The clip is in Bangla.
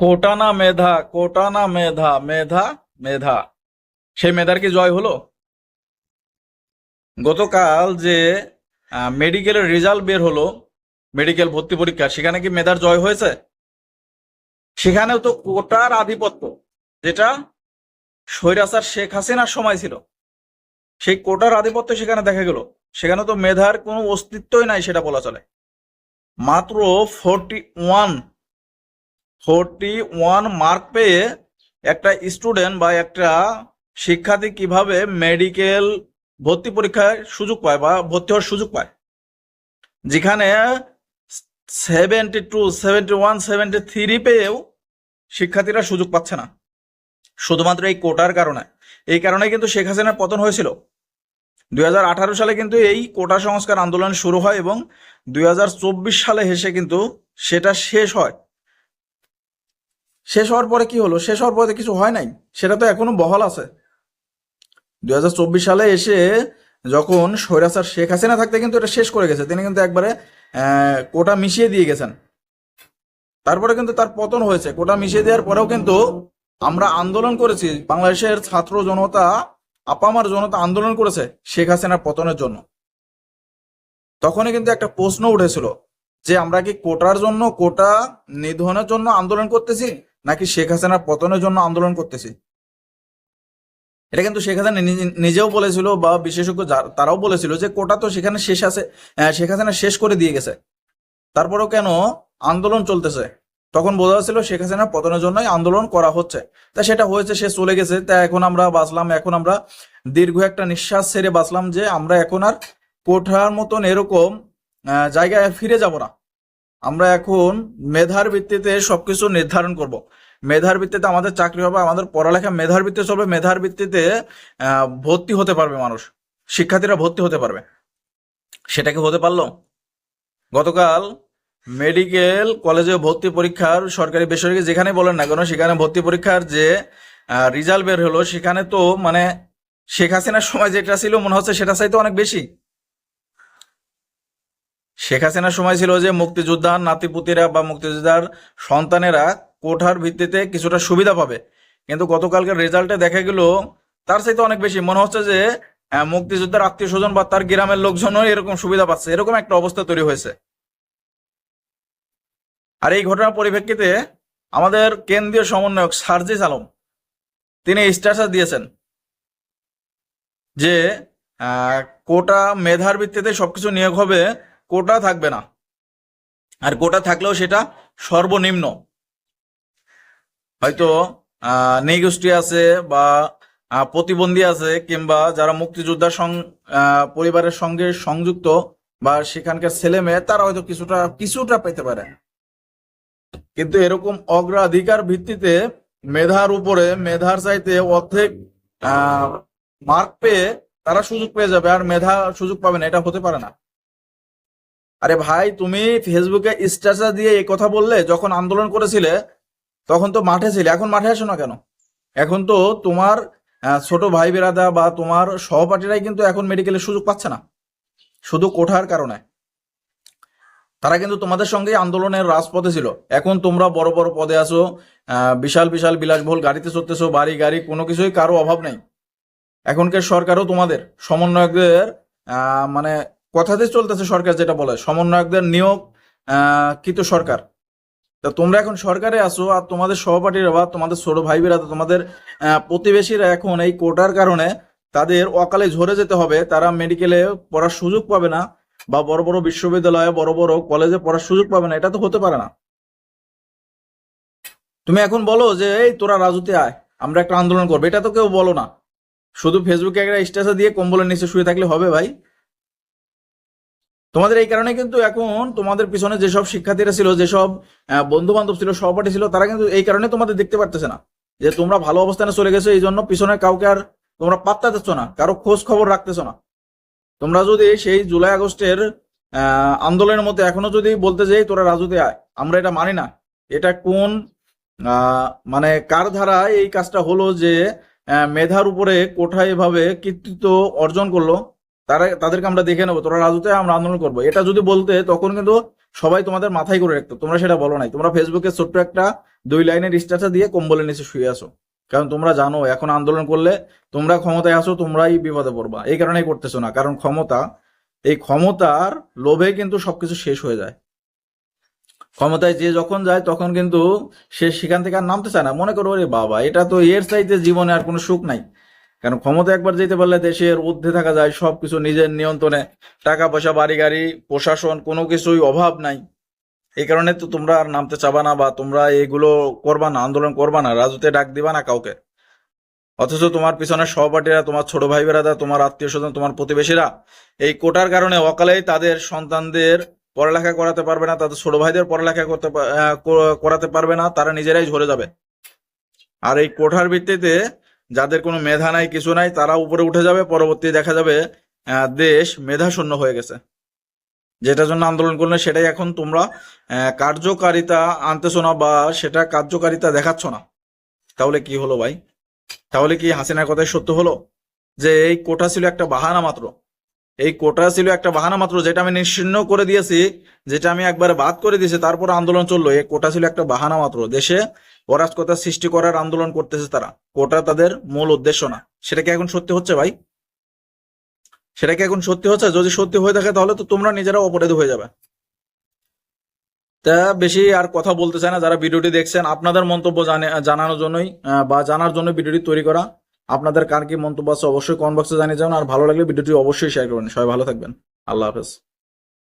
কোটা না মেধা, কোটা না মেধা মেধা মেধা। সেই মেধার কি জয় হলো? গতকাল যে মেডিকেলের রেজাল্ট বের হলো, মেডিকেল ভর্তি পরীক্ষা, সেখানে কি মেধার জয় হয়েছে? সেখানেও তো কোটার আধিপত্য, যেটা স্বৈরাচার শেখ হাসিনার সময় ছিল। সেই কোটার আধিপত্য সেখানে দেখা গেল। সেখানে তো মেধার কোনো অস্তিত্বই নাই, সেটা বলা চলে। মাত্র forty one forty one mark পেয়ে একটা স্টুডেন্ট বা একটা শিক্ষার্থী কীভাবে মেডিকেল ভর্তি পরীক্ষায় সুযোগ পায় বা ভর্তি হওয়ার সুযোগ পায়। যেখানে seventy two seventy one seventy three পেয়েও শিক্ষার্থীরা সুযোগ পাচ্ছে না। শুধুমাত্র এই কোটার কারণে। এই কারণে কিন্তু শেখ হাসিনার পতন হয়েছিল। দুই হাজার আঠারো সালে কিন্তু এই কোটা সংস্কার আন্দোলন শুরু হয় এবং দুই হাজার চব্বিশ সালে হেসে কিন্তু সেটা শেষ হয়। শেষ হওয়ার পরে কি হলো? শেষ হওয়ার পরে কিছু হয় নাই। সেটা তো এখনও বহাল আছে। দু হাজার চব্বিশ সালে এসে যখন স্বৈরাচার শেখ হাসিনা থাকতে কিন্তু এটা শেষ করে গেছে। তিনি কিন্তু একবারে কোটা মিশিয়ে দিয়ে গেছেন। তারপরে কিন্তু তার পতন হয়েছে। কোটা মিশিয়ে দেওয়ার পরেও কিন্তু আমরা আন্দোলন করেছি। বাংলাদেশের ছাত্র জনতা, আপামার জনতা আন্দোলন করেছে শেখ হাসিনার পতনের জন্য। তখনই কিন্তু একটা প্রশ্ন উঠেছিল যে আমরা কি কোটার জন্য, কোটা নিধনের জন্য আন্দোলন করতেছি? নাকি শেখ হাসিনার পতনের জন্য আন্দোলন করতেছি? এটা কিন্তু শেখ হাসিনা নিজেও বলেছিল বা বিশেষজ্ঞ তারাও বলেছিল যে কোটা তো সেখানে শেষ আছে শেখ হাসিনা শেষ করে দিয়ে গেছে। তারপরেও কেন আন্দোলন চলতেছে? তখন বোঝা যাচ্ছিল শেখ হাসিনার পতনের জন্যই আন্দোলন করা হচ্ছে। তা সেটা হয়েছে, সে চলে গেছে। তা এখন আমরা বাঁচলাম, এখন আমরা দীর্ঘ একটা নিঃশ্বাস ছেড়ে বাঁচলাম যে আমরা এখন আর কোঠার মতন এরকম জায়গায় ফিরে যাব না। আমরা এখন মেধার ভিত্তিতে সবকিছু নির্ধারণ করব। মেধার ভিত্তিতে আমাদের চাকরি হবে, আমাদের পড়ালেখা মেধার ভিত্তিতে চলবে, মেধার ভিত্তিতে ভর্তি হতে পারবে মানুষ। শিক্ষার্থীরা ভর্তি হতে পারবে। সেটা কি হতে পারল? গতকাল মেডিকেল কলেজে ভর্তি পরীক্ষার সরকারি বেসরকারি যেখানে বলেন না কেন, সেখানে ভর্তি পরীক্ষার যে রেজাল্ট বের হলো, সেখানে তো মানে শেখ হাসিনার সময় যেটা ছিল, মনে হচ্ছে সেটা চাইতে অনেক বেশি। শেখ হাসিনার সময় ছিল যে মুক্তিযোদ্ধার নাতিপুতিরা বা মুক্তিযোদ্ধার সন্তানেরা কোঠার ভিত্তিতে কিছুটা সুবিধা পাবে। কিন্তু গতকালকের রেজাল্টে দেখা গেল তার চাইতে অনেক বেশি। মনে হচ্ছে যে মুক্তিযোদ্ধার আত্মীয় স্বজন বা তার গ্রামের লোকজনও এরকম সুবিধা পাচ্ছে। এরকম একটা অবস্থা তৈরি হয়েছে। আর এই ঘটনার পরিপ্রেক্ষিতে আমাদের কেন্দ্রীয় সমন্বয়ক সার্জিস আলম, তিনি স্ট্যাটাস দিয়েছেন যে কোটা মেধার ভিত্তিতে সবকিছু নিয়োগ হবে কোটা থাকবে না। আর কোটা থাকলেও সেটা সর্বনিম্ন। হয়তো আহ, আছে বা প্রতিবন্ধী আছে কিংবা যারা মুক্তিযোদ্ধার সং- পরিবারের সঙ্গে সংযুক্ত বা সেখানকার ছেলে মেয়ে তারা হয়তো কিছুটা কিছুটা পেতে পারে। কিন্তু এরকম অগ্রাধিকার ভিত্তিতে মেধার উপরে মেধার চাইতে অর্ধেক মার্ক পেয়ে তারা সুযোগ পেয়ে যাবে আর মেধা সুযোগ পাবে না এটা হতে পারে না। আরে ভাই, তুমি ফেসবুকে স্ট্যাটাস দিয়ে এই কথা বললে, যখন আন্দোলন করেছিলে, তখন তো মাঠে ছিলে, এখন মাঠে আসো না কেন? এখন তো তোমার ছোট ভাই বেরাদা বা তোমার সহপাঠীরাই কিন্তু এখন মেডিকেলের সুযোগ পাচ্ছে না। শুধু কোঠার কারণে। তারা কিন্তু তোমাদের সঙ্গে আন্দোলনের রাজপথে ছিল। এখন তোমরা বড় বড় পদে আছো বিশাল বিশাল বিলাসবহুল গাড়িতে চড়তেছো, বাড়ি গাড়ি, কোনো কিছুই কারও অভাব নেই। এখনকার সরকারও তোমাদের, সমন্বয়কদের মানে কথাতে চলতেছে সরকার যেটা বলে, সমন্বয়কদের নিয়োগ কৃত সরকার। তা তোমরা এখন সরকারে আসো আর তোমাদের সহপাঠীরা বা তোমাদের ছোট ভাই বেরা তোমাদের প্রতিবেশীরা এখন এই কোটার কারণে তাদের অকালে ঝরে যেতে হবে। তারা মেডিকেলে পড়ার সুযোগ পাবে না বা বড় বড় বিশ্ববিদ্যালয়ে, বড় বড় কলেজে পড়ার সুযোগ পাবে না। এটা তো হতে পারে না। তুমি এখন বলো যে, এই তোরা রাজুতে আয়, আমরা একটা আন্দোলন করব। এটা তো কেউ বলো না। শুধু ফেসবুকে একটা স্ট্যাটাস দিয়ে কম্বলের নিচে শুয়ে থাকলে হবে ভাই। তোমাদের এই কারণে কিন্তু এখন তোমাদের পিছনে যেসব শিক্ষার্থীরা ছিল, যেসব বন্ধু বান্ধব ছিল, সহপাঠী ছিল, তারা কিন্তু এই কারণে তোমাদের দেখতে পারতেছে না। যে তোমরা ভালো অবস্থানে চলে গেছো, এই জন্য পিছনে কাউকে আর তোমরা পাত্তা দিচ্ছ না, কারও খোঁজ খবর রাখতেছো না। তোমরা যদি সেই জুলাই আগস্টের আন্দোলনের মধ্যে এখনও যদি বলতে যাই, তোরা রাজুতে আয়। আমরা এটা মানি না। এটা কোন মানে কার ধারা এই কাজটা হলো যে মেধার উপরে কোঠায় এভাবে কৃতিত্ব অর্জন করল তারা তাদেরকে আমরা দেখে নেব, তোরা রাজুতে আমরা আন্দোলন করব। এটা যদি বলতে, তখন কিন্তু সবাই তোমাদের মাথায় করে রাখতো। তোমরা সেটা বলো নাই। তোমরা ফেসবুকে ছোট্ট একটা দুই লাইনের স্ট্যাটাস দিয়ে কম্বলের নিচে শুয়ে আসো। কারণ তোমরা জানো, এখন আন্দোলন করলে তোমরা ক্ষমতায় আসো, তোমরাই বিপদে পড়বা। এই কারণেই করতেছো না। কারণ ক্ষমতা, এই ক্ষমতার লোভে কিন্তু সবকিছু শেষ হয়ে যায়। ক্ষমতায় যে যখন যায়, তখন কিন্তু সে সেখান থেকে আর নামতে চায় না। মনে করো রে বাবা, এটা তো এর চাইতে জীবনে আর কোনো সুখ নাই। কারণ ক্ষমতা একবার যেতে পারলে দেশের ঊর্ধ্বে থাকা যায় সব কিছু নিজের নিয়ন্ত্রণে। টাকা পয়সা বাড়ি গাড়ি প্রশাসন, কোনো কিছুই অভাব নাই। এই কারণে তো তোমরা আর নামতে চাবা না বা তোমরা এগুলো করবা না, আন্দোলন করবা না, রাজুতে ডাক দিবা না কাউকে। অথচ তোমার পিছনে সহপাঠীরা, তোমার ছোট ভাই বেড়াদা তোমার আত্মীয় স্বজন তোমার প্রতিবেশীরা, এই কোটার কারণে অকালেই তাদের সন্তানদের পড়ালেখা করাতে পারবে না, তাদের ছোট ভাইদের পড়ালেখা করতে করাতে পারবে না, তারা নিজেরাই ঝরে যাবে। আর এই কোঠার ভিত্তিতে যাদের কোনো মেধা নাই, কিছু নাই, তারা উপরে উঠে যাবে, পরবর্তী দেখা যাবে দেশ মেধা শূন্য হয়ে গেছে। যেটার জন্য আন্দোলন করলে সেটাই এখন তোমরা কার্যকারিতা আনতেছো না বা সেটা কার্যকারিতা দেখাচ্ছ না। তাহলে কি হলো ভাই? তাহলে কি হাসিনার কথাই সত্য হলো? যে এই কোটা ছিল একটা বাহানা মাত্র। এই কোটা ছিল একটা বাহানা মাত্র, যেটা আমি নিশ্চিন্ন করে দিয়েছি, যেটা আমি একবারে বাদ করে দিয়েছি, তারপর আন্দোলন চলল। এই কোটা ছিল একটা বাহানা মাত্র, দেশে অরাজকতা সৃষ্টি করার আন্দোলন করতেছে তারা। কোটা তাদের মূল উদ্দেশ্য না। সেটা কি এখন সত্যি হচ্ছে ভাই? সেটা কি এখন সত্যি হচ্ছে? যদি সত্যি হয়ে থাকে তাহলে তো তোমরা নিজেরা অপরাধ হয়ে যাবে। তা বেশি আর কথা বলতে চাই না, যারা ভিডিওটি দেখছেন, আপনাদের মন্তব্য জানানোর জন্যই বা জানার জন্য ভিডিওটি তৈরি করা। আপনাদের কার কি মন্তব্য আছে অবশ্যই কমেন্ট বক্সে জানিয়ে যান আর ভালো লাগলে ভিডিওটি অবশ্যই শেয়ার করবেন। সবাই ভালো থাকবেন। আল্লাহ হাফেজ।